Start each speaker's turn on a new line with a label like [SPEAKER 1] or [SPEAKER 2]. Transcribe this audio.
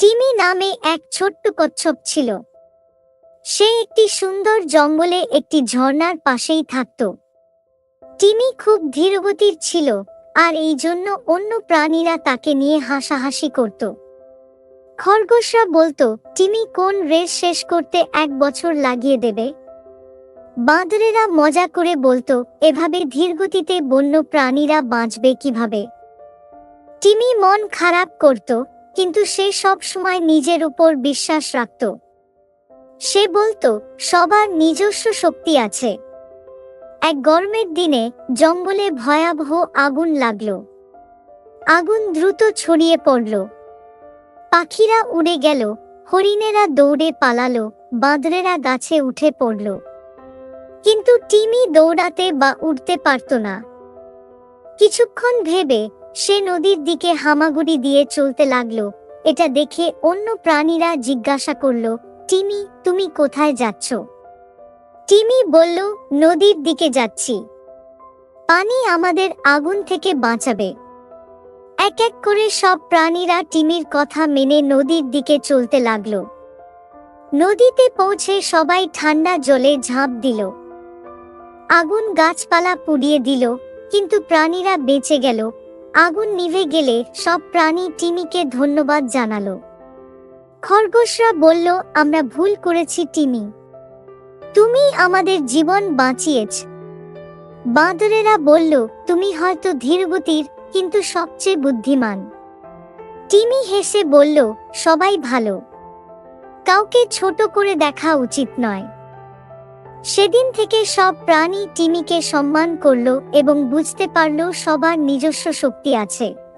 [SPEAKER 1] TIMI নামে এক ছোট্ট কচ্ছপ ছিল। সে একটি সুন্দর জঙ্গলে একটি ঝর্ণার পাশেই থাকত। টিমি খুব ধীরগতির ছিল আর এই জন্য অন্য প্রাণীরা তাকে নিয়ে হাসাহাসি করত। খরগোশরা বলতো, টিমি, কোন রেস শেষ করতে এক বছর লাগিয়ে দেবে? বাঁদরেরা মজা করে বলতো, এভাবে ধীরগতিতে বন্য প্রাণীরা বাঁচবে কীভাবে? টিমি মন খারাপ করত কিন্তু সে সব সময় নিজের উপর বিশ্বাস রাখত। সে বলতো, সবার নিজস্ব শক্তি আছে। এক গরমের দিনে জঙ্গলে ভয়াবহ আগুন লাগল। আগুন দ্রুত ছড়িয়ে পড়ল। পাখিরা উড়ে গেল, হরিণেরা দৌড়ে পালালো, বাঁদরেরা গাছে উঠে পড়ল। কিন্তু টিমি দৌড়াতে বা উঠতে পারত না। কিছুক্ষণ ভেবে সে নদীর দিকে হামাগুড়ি দিয়ে চলতে লাগল। এটা দেখে অন্য প্রাণীরা জিজ্ঞাসা করল, টিমি, তুমি কোথায় যাচ্ছ? টিমি বলল, নদীর দিকে যাচ্ছি। পানি আমাদের আগুন থেকে বাঁচাবে। এক এক করে সব প্রাণীরা টিমির কথা মেনে নদীর দিকে চলতে লাগল। নদীতে পৌঁছে সবাই ঠান্ডা জলে ঝাঁপ দিল। আগুন গাছপালা পুড়িয়ে দিল, কিন্তু প্রাণীরা বেঁচে গেল আগুন নিভে গেলে সব প্রাণী টিমিকে ধন্যবাদ জানালো। খরগোশরা বলল, আমরা ভুল করেছি, টিমি। তুমি আমাদের জীবন বাঁচিয়েছ। বাঁদরেরা বলল, তুমি হয়তো ধীরগতির, কিন্তু সবচেয়ে বুদ্ধিমান। টিমি হেসে বলল, সবাই ভালো। কাউকে ছোট করে দেখা উচিত নয়। সেদিন থেকে সব প্রাণী টিমিকে সম্মান করল এবং বুঝতে পারল সবার নিজস্ব শক্তি আছে।